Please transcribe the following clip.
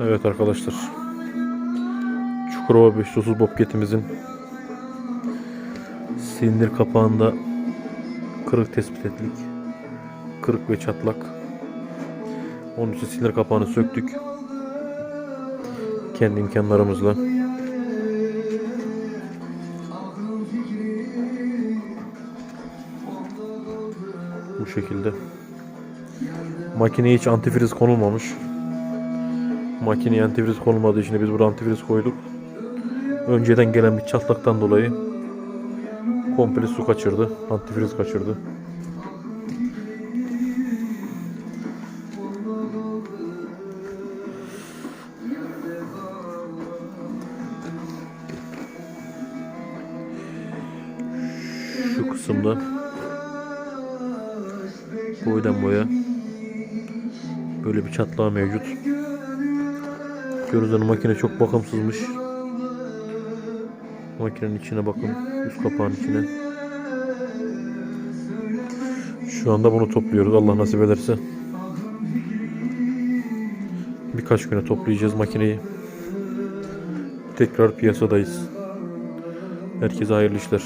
Evet arkadaşlar. Çukurova 530 bobketimizin silindir kapağında kırık tespit ettik. Kırık ve çatlak. Onun için silindir kapağını söktük. Kendi imkanlarımızla. Bu şekilde. Makineye hiç antifriz konulmamış. Makineye antifriz konulmadığı için biz burada antifriz koyduk. Önceden gelen bir çatlaktan dolayı komple su kaçırdı. Antifriz kaçırdı. Şu kısımda boydan boya böyle bir çatlağı mevcut. Görünen makine çok bakımsızmış. Makinenin içine bakın. Üst kapağın içine. Şu anda bunu topluyoruz. Allah nasip ederse. Birkaç güne toplayacağız makineyi. Tekrar piyasadayız. Herkese hayırlı işler.